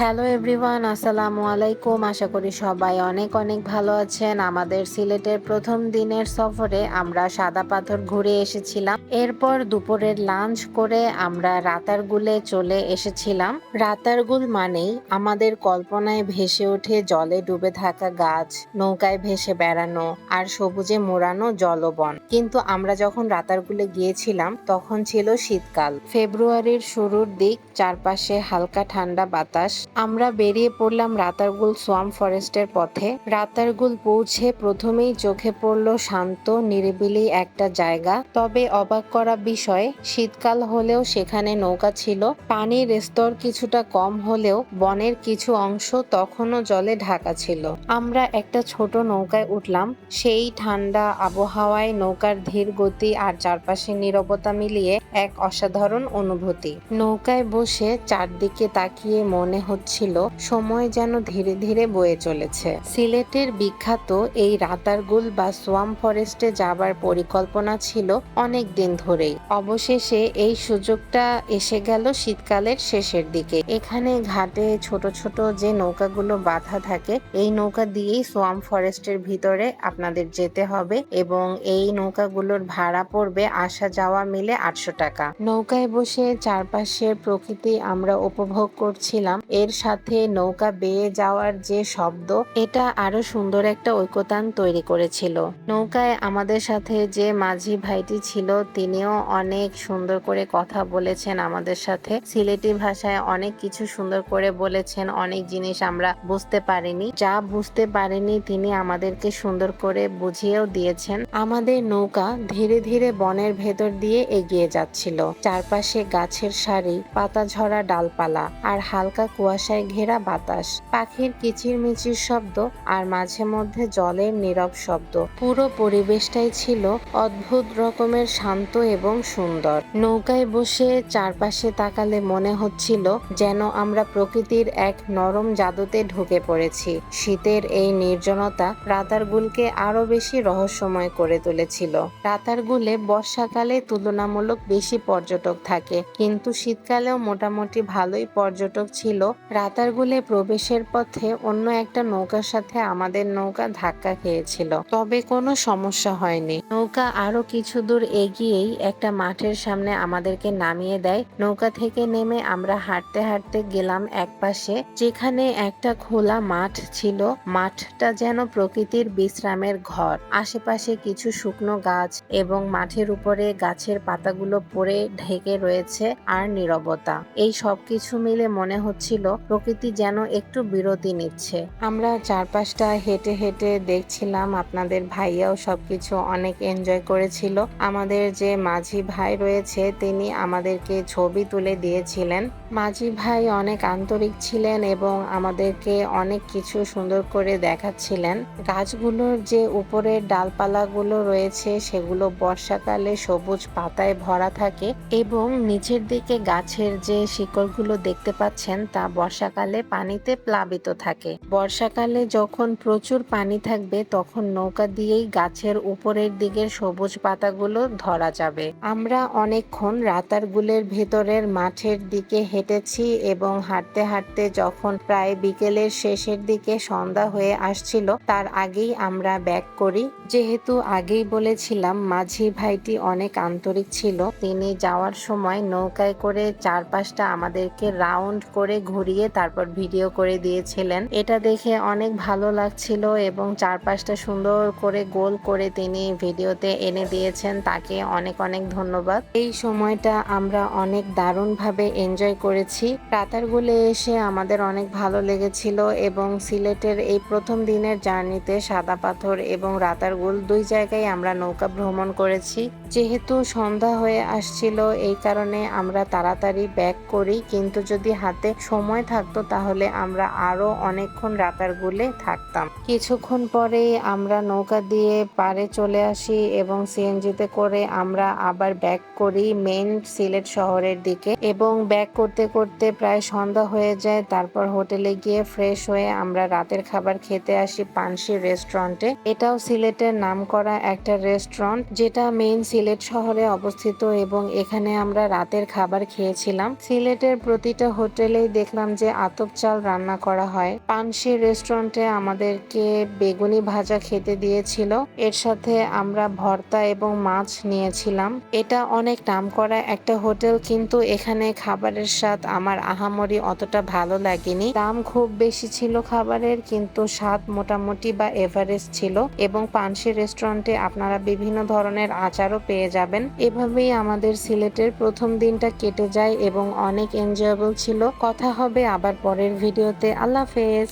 Hello everyone আসসালামু আলাইকুম। আশা করি সবাই অনেক অনেক ভালো আছেন। আমাদের সিলেটের প্রথম দিনের সফরে আমরা সাদা পাথর ঘুরে এসেছিলাম। এরপর দুপুরের লাঞ্চ করে আমরা রাতারগুলে চলে এসেছিলাম। রাতারগুল মানেই আমাদের কল্পনায় ভেসে ওঠে জলে ডুবে থাকা গাছ, নৌকায় ভেসে বেড়ানো আর সবুজে মোড়ানো জলবন। কিন্তু আমরা যখন রাতারগুলে গিয়েছিলাম, তখন ছিল শীতকাল। ফেব্রুয়ারির শুরুর দিক, চারপাশে হালকা ঠান্ডা বাতাস আমরা বেরিয়ে পড়লাম রাতারগুল সোয়াম ফরেস্টের পথে। রাতারগুল পৌঁছে প্রথমেই চোখে পড়ল শান্ত, নিরিবিলি একটা জায়গা। তবে অবাক করা বিষয়, শীতকাল হলেও সেখানে নৌকা ছিল। পানির স্তর কিছুটা কম হলেও বনের কিছু অংশ তখনও জলে ঢাকা ছিল। আমরা একটা ছোট নৌকায় উঠলাম। সেই ঠান্ডা আবহাওয়ায় নৌকার ধীর গতি আর চারপাশে নিরবতা মিলিয়ে এক অসাধারণ অনুভূতি। নৌকায় বসে চারদিকে তাকিয়ে মনে হচ্ছিল, সময় যেন ধীরে ধীরে বয়ে চলেছে। সিলেটের বিখ্যাত এই রাতারগুল বা সোয়াম ফরেস্টে যাবার পরিকল্পনা ছিল অনেক দিন ধরেই। অবশেষে এই সুযোগটা এসে গেল শীতকালের শেষের দিকে। এখানে ঘাটে ছোট ছোট যে নৌকাগুলো বাঁধা থাকে, এই নৌকা দিয়েই সোয়াম ফরেস্টের ভিতরে আপনাদের যেতে হবে এবং এই নৌকাগুলোর ভাড়া পড়বে আসা যাওয়া মিলে আটশো টাকা। নৌকায় বসে চারপাশের প্রকৃতি আমরা উপভোগ করছিলাম। এর সাথে নৌকা বেয়ে যাওয়ার যে শব্দ, এটা আরও সুন্দর একটা ঐকতান তৈরি করেছিল। নৌকায় আমাদের সাথে যে মাঝি ভাইটি ছিল, তিনিও অনেক সুন্দর করে কথা বলেছেন আমাদের সাথে। সিলেটি ভাষায় অনেক কিছু সুন্দর করে বলেছেন, অনেক জিনিস আমরা বুঝতে পারিনি। যা বুঝতে পারিনি তিনি আমাদেরকে সুন্দর করে বুঝিয়েও দিয়েছেন। আমাদের নৌকা ধীরে ধীরে বনের ভেতর দিয়ে এগিয়ে যাচ্ছিল। চারপাশে গাছের সারি, পাতা ঝরা ডালপালা আর হালকা কুয়াশায় ঘেরা বাতাস। পাখির কিচিরমিচির শব্দ আর মাঝে মধ্যে জলের নীরব শব্দ। পুরো পরিবেশটাই ছিল অদ্ভুত রকমের শান্ত এবং সুন্দর। নৌকায় বসে চারপাশে তাকালে মনে হচ্ছিল যেন আমরা প্রকৃতির এক নরম জাদুতে ঢুকে পড়েছি। শীতের এই নির্জনতা রাতারগুলকে আরও বেশি রহস্যময় করে তুলেছিল। রাতারগুলে বর্ষাকালে তুলনামূলক বেশি পর্যটক থাকে, কিন্তু শীতকালেও মোটামুটি ভালোই পর্যটক ছিল রাতারগুলে প্রবেশের পথে অন্য একটা নৌকার সাথে আমাদের নৌকা ধাক্কা খেয়েছিল। তবে কোনো সমস্যা হয়নি। নৌকা আরও কিছু দূর এগিয়েই একটা মাঠের সামনে আমাদেরকে নামিয়ে দেয়। নৌকা থেকে নেমে আমরা হাঁটতে হাঁটতে গেলাম এক পাশে যেখানে একটা খোলা মাঠ ছিল। মাঠটা যেন প্রকৃতির বিশ্রামের ঘর। আশেপাশে কিছু শুকনো গাছ এবং মাঠের উপরে গাছের পাতাগুলো পড়ে ঢেকে রয়েছে আর নীরবতা। এই সব কিছু মিলে মনে হচ্ছিল প্রকৃতি যেন একটু বিরতি নিচ্ছে। আমরা চারপাশটা হেঁটে হেঁটে দেখছিলাম, আপনাদের ভাইয়াও সবকিছু অনেক এনজয় করেছিল। আমাদের যে মাঝি ভাই রয়েছে, তিনি আমাদেরকে ছবি তুলে দিয়েছিলেন। মাঝি ভাই অনেক আন্তরিক ছিলেন এবং আমাদেরকে অনেক কিছু সুন্দর করে দেখাচ্ছিলেন। গাছগুলোর যে উপরের ডালপালাগুলো রয়েছে, সেগুলো বর্ষাকালে সবুজ পাতায় ভরা থাকে এবং নিচের দিকে গাছের যে শিকড়গুলো দেখতে পাচ্ছেন, তা বর্ষাকালে পানিতে প্লাবিত থাকে। বর্ষাকালে যখন প্রচুর পানি থাকবে, তখন নৌকা দিয়েই গাছের উপরের দিকের সবুজ পাতাগুলো ধরা যাবে। আমরা অনেকক্ষণ রাতারগুলের ভেতরের মাঠের দিকে হেঁটেছি এবং হাঁটতে হাঁটতে যখন প্রায় বিকেলের শেষের দিকে সন্ধ্যা হয়ে আসছিল, তার আগেই আমরা ব্যাক করি। যেহেতু আগেই বলেছিলাম, মাঝি ভাইটি অনেক আন্তরিক ছিল, তিনি যাওয়ার সময় নৌকায় করে চারপাশটা আমাদেরকে রাউন্ড করে ঘুরিয়ে তারপর ভিডিও করে দিয়েছিলেন। এটা দেখে অনেক ভালো লাগছিল এবং চারপাশটা সুন্দর করে গোল করে তিনি ভিডিওতে এনে দিয়েছেন। তাকে অনেক অনেক ধন্যবাদ। এই সময়টা আমরা অনেক দারুণভাবে এনজয় করেছি। রাতারগুলে এসে আমাদের অনেক ভালো লেগেছিল এবং সিলেটের এই প্রথম দিনের জার্নিতে সাদা পাথর এবং রাতারগুল দুই জায়গায় আমরা নৌকা ভ্রমণ করেছি। যেহেতু সন্ধ্যা হয়ে আসছিল, এই কারণে আমরা তাড়াতাড়ি ব্যাক করি। কিন্তু যদি হাতে সময় থাকতো, তাহলে আমরা আরও অনেকক্ষণ রাতার গুলে থাকতাম। কিছুক্ষণ পরে আমরা নৌকা দিয়ে পারে চলে আসি এবং সিএনজিতে করে আমরা আবার ব্যাক করি মেন সিলেট শহরের দিকে এবং ব্যাক করতে করতে প্রায় সন্ধ্যা হয়ে যায়। তারপর হোটেলে গিয়ে ফ্রেশ হয়ে আমরা রাতের খাবার খেতে আসি পানসি রেস্টুরেন্টে। এটাও সিলেটের নাম করা একটা রেস্টুরেন্ট, যেটা মেইন সিলেট শহরে অবস্থিত এবং এখানে আমরা রাতের খাবার খেয়েছিলাম। সিলেটের প্রতিটা হোটেলেই দেখলাম যে আতপ চাল রান্না করা হয়। পানসি রেস্টুরেন্টে আমাদেরকে বেগুনি ভাজা খেতে দিয়েছিল। এর সাথে আমরা ভর্তা এবং মাছ নিয়েছিলাম। এটা অনেক নাম করা একটা হোটেল, কিন্তু এখানে খাবারের স্বাদ আমার আহামরি অতটা ভালো লাগেনি। দাম খুব বেশি ছিল খাবারের, কিন্তু স্বাদ মোটামুটি বা এভারেস্ট ছিল এবং পানসি রেস্টুরেন্টে আপনারা বিভিন্ন ধরনের আচারও পেয়ে যাবেন। এভাবেই আমাদের সিলেটের প্রথম দিনটা কেটে যায় এবং অনেক এনজয়েবল ছিল। কথা হবে আবার পরের ভিডিওতে। আল্লাহ হাফেজ।